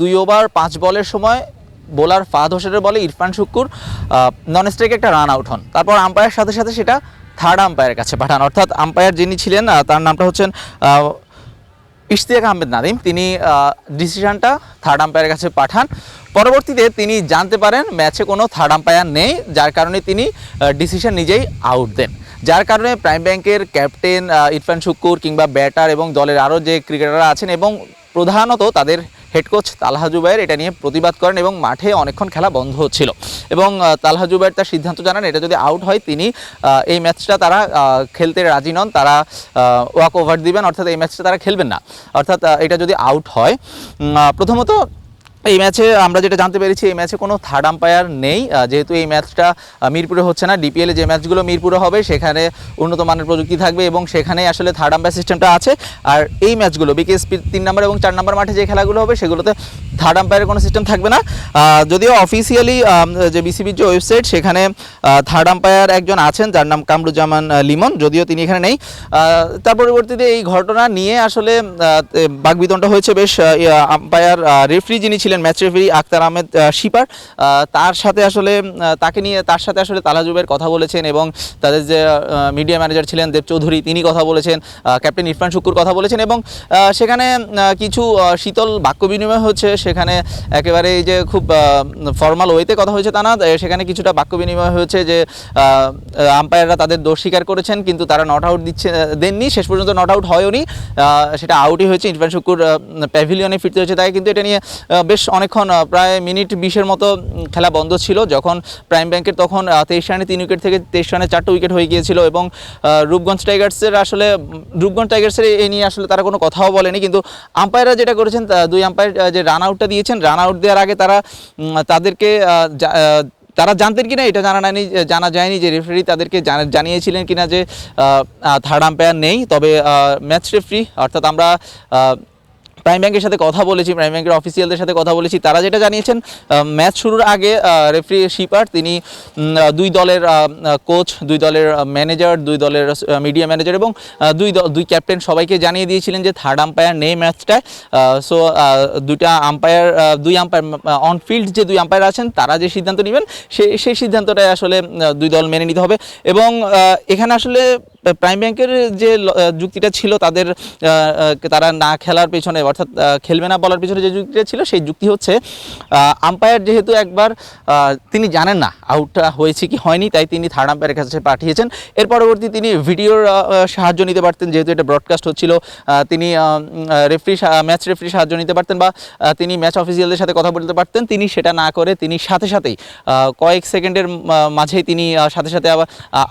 দুই ওভার পাঁচ বলের সময় বোলার ফাহাদ হোসেনের বলে ইরফান শুক্কুর নন স্ট্রাইকে একটা রান আউট হন। তারপর আম্পায়ারের সাথে সাথে সেটা থার্ড আম্পায়ারের কাছে পাঠান। অর্থাৎ আম্পায়ার যিনি ছিলেন তার নামটা হচ্ছেন ইশতিয়াক আহমেদ নাদিম। তিনি ডিসিশনটা থার্ড আম্পায়ারের কাছে পাঠান। পরবর্তীতে তিনি জানতে পারেন ম্যাচে কোনো থার্ড আম্পায়ার নেই, যার কারণে তিনি ডিসিশন নিজেই আউট দেন। যার কারণে প্রাইম ব্যাংকের ক্যাপ্টেন ইরফান শুক্কুর কিংবা ব্যাটার এবং দলের আরও যে ক্রিকেটাররা আছেন এবং প্রধানত তাদের হেড কোচ তালহা জুবাইর এটা নিয়ে প্রতিবাদ করেন এবং মাঠে অনেকক্ষণ খেলা বন্ধ হচ্ছিল এবং তালহা জুবাইর তার সিদ্ধান্ত জানান, এটা যদি আউট হয়, তিনি এই ম্যাচটা তারা খেলতে রাজি নন, তারা ওয়াক ওভার দিবেন, অর্থাৎ এই ম্যাচটা তারা খেলবেন না। অর্থাৎ এটা যদি আউট হয় প্রথমত এই ম্যাচে আমরা যেটা জানতে পেরেছি, এই ম্যাচে কোনো থার্ড আম্পায়ার নেই। যেহেতু এই ম্যাচটা মিরপুরে হচ্ছে না ডিপিএলে যে ম্যাচগুলো মিরপুরে হবে, সেখানে উন্নত মানের প্রযুক্তি থাকবে এবং সেখানে আসলে থার্ড আম্পায়ার সিস্টেমটা আছে। আর এই ম্যাচগুলো বিকেএসপির তিন নম্বর এবং চার নম্বর মাঠে যে খেলাগুলো হবে, সেগুলোতে থার্ড আম্পায়ারের কোনো সিস্টেম থাকবে না। যদিও অফিসিয়ালি যে বিসিবির যে ওয়েবসাইট সেখানে থার্ড আম্পায়ার একজন আছেন, যার নাম কামরুজ্জামান লিমন, যদিও তিনি এখানে নেই। তার পরবর্তীতে এই ঘটনা নিয়ে আসলে বাগবিতণ্ডা হয়েছে বেশ আম্পায়ার রেফরি যিনি ছিলেন ম্যাচ রেফরি আক্তার আহমেদ শিপার তার সাথে আসলে তাকে নিয়ে, তার সাথে আসলে তালাজুবের কথা বলেছেন এবং তাদের যে মিডিয়া ম্যানেজার ছিলেন দেব চৌধুরী, তিনি কথা বলেছেন ক্যাপ্টেন ইরফান শুকুর কথা বলেছেন এবং সেখানে কিছু শীতল বাক্য বিনিময় হচ্ছে সেখানে একেবারে এই যে খুব ফর্মাল ওয়েতে কথা হয়েছে তা না সেখানে কিছুটা বাক্য বিনিময় হয়েছে যে আম্পায়াররা তাদের দোষ স্বীকার করেছেন কিন্তু তারা নট আউট দিচ্ছে দেননি শেষ পর্যন্ত নট আউট হয়ওনি। আহ, সেটা আউটই হয়েছে ইরফান শুকুর প্যাভিলিয়নে ফিরতে হয়েছে তাই কিন্তু এটা নিয়ে বেশ অনেকক্ষণ প্রায় মিনিট বিশের মতো খেলা বন্ধ ছিল যখন প্রাইম ব্যাংকের তখন তেইশ রানে তিন উইকেট থেকে তেইশ রানে চারটে উইকেট হয়ে গিয়েছিল এবং রূপগঞ্জ টাইগার্সের আসলে রূপগঞ্জ টাইগার্সের এই নিয়ে আসলে তারা কোনো কথাও বলেনি কিন্তু আম্পায়াররা যেটা করেছেন দুই আম্পায়ার যে রান আউটটা দিয়েছেন রান আউট দেওয়ার আগে তারা তাদেরকে তারা জানতেন কিনা এটা জানা নানি জানা যায়নি যে রেফারি তাদেরকে জানা- জানিয়েছিলেন কিনা যে থার্ড আম্পায়ার নেই, তবে ম্যাচ রেফারি অর্থাৎ আমরা প্রাইম ব্যাংকের সাথে কথা বলেছি, প্রাইম ব্যাংকের অফিসিয়ালদের সাথে কথা বলেছি। তারা যেটা জানিয়েছেন ম্যাচ শুরুর আগে রেফারি শিপার, তিনি দুই দলের কোচ দুই দলের ম্যানেজার দুই দলের মিডিয়া ম্যানেজার এবং দুই দুই ক্যাপ্টেন সবাইকে জানিয়ে দিয়েছিলেন যে থার্ড আম্পায়ার নেই ম্যাচটায়। সো দুইটা আম্পায়ার দুই আম্পায়ার অন ফিল্ড যে দুই আম্পায়ার আছেন, তারা যে সিদ্ধান্ত নেবেন সেই সেই সিদ্ধান্তটাই আসলে দুই দল মেনে নিতে হবে। এবং এখানে আসলে প্রাইম ব্যাংকের যে যুক্তিটা ছিল তাদের তারা না খেলার পেছনে, অর্থাৎ খেলবে না বলার পেছনে যে যুক্তিটা ছিল, সেই যুক্তি হচ্ছে আম্পায়ার যেহেতু একবার তিনি জানেন না আউটটা হয়েছে কি হয়নি, তাই তিনি থার্ড আম্পায়ারের কাছে পাঠিয়েছেন। এর পরবর্তী তিনি ভিডিওর সাহায্য নিতে পারতেন, যেহেতু এটা ব্রডকাস্ট হচ্ছিল তিনি রেফরি ম্যাচ রেফরি সাহায্য নিতে পারতেন বা তিনি ম্যাচ অফিসিয়ালদের সাথে কথা বলতে পারতেন, তিনি সেটা না করে তিনি সাথে সাথেই কয়েক সেকেন্ডের মাঝেই তিনি সাথে সাথে আবার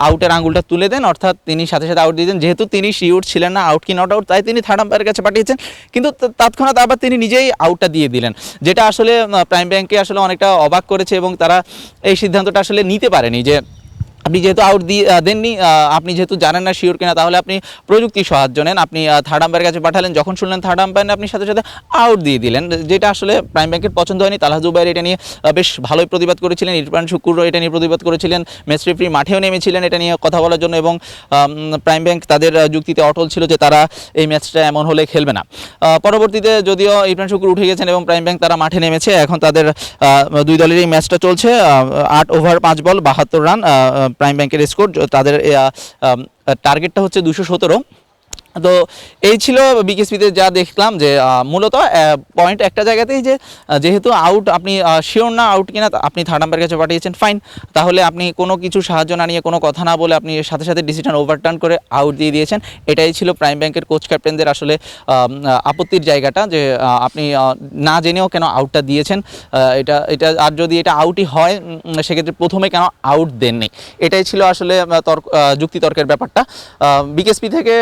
আউটের আঙুলটা তুলে দেন, অর্থাৎ তিনি সাথে সাথে আউট দিয়েছেন। যেহেতু তিনি শিওর ছিলেন না আউট কি নট আউট তাই তিনি থার্ড আম্পায়ারের কাছে পাঠিয়েছেন। কিন্তু তৎক্ষণাৎ আবার তিনি নিজেই আউটটা দিয়ে দিলেন। যেটা আসলে প্রাইম ব্যাংকে আসলে অনেকটা অবাক করেছে এবং তারা এই সিদ্ধান্তটা আসলে নিতে পারেনি যে আপনি যেহেতু আউট দিয়ে দেননি আপনি যেহেতু জানেন না শিওর কিনা, তাহলে আপনি প্রযুক্তি সাহায্য নেন। আপনি থার্ড আম্পায়ারের কাছে পাঠালেন, যখন শুনলেন থার্ড আম্পায়ার আপনি সাথে সাথে আউট দিয়ে দিলেন। যেটা আসলে প্রাইম ব্যাংকের পছন্দ হয়নি। তালহা জুবাইর এটা নিয়ে বেশ ভালোই প্রতিবাদ করেছিলেন। ইরফান শুকুর এটা নিয়ে প্রতিবাদ করেছিলেন। ম্যাচ রেফারি মাঠেও নেমেছিলেন এটা নিয়ে কথা বলার জন্য এবং প্রাইম ব্যাংক তাদের যুক্তিতে অটল ছিল যে তারা এই ম্যাচটা এমন হলে খেলবে না। পরবর্তীতে যদিও ইরফান শুকুর উঠে গেছেন এবং প্রাইম ব্যাংক তারা মাঠে নেমেছে, এখন তাদের দুই দলের এই ম্যাচটা চলছে। আট ওভার পাঁচ বল বাহাত্তর রান প্রাইম ব্যাংকের স্কোর তাদের টার্গেটটা হচ্ছে দুশো সতেরো। তো এই ছিল বিকেএসপিতে যা দেখলাম যে মূলত পয়েন্ট একটা জায়গাতেই যে যেহেতু আউট আপনি শিওর না আউট কিনা আপনি থার্ড আম্পায়ার কাছে পাঠিয়েছেন ফাইন তাহলে আপনি কোনো কিছু সাহায্য না নিয়ে, কোনো কথা না বলে আপনি সাথে সাথে ডিসিশন ওভারটার্ন করে আউট দিয়ে দিয়েছেন। এটাই ছিল প্রাইম ব্যাংকের কোচ ক্যাপ্টেনদের আসলে আপত্তির জায়গাটা যে আপনি না জেনেও কেন আউটটা দিয়েছেন। এটা এটা, আর যদি এটা আউটই হয় সেক্ষেত্রে প্রথমে কেন আউট দেননি? এটাই ছিল আসলে তর্ক যুক্তিতর্কের ব্যাপারটা। বিকেএসপি থেকে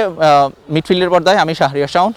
মিডফিল্ডের পর্দায় আমি শাহরিয়া শাওন।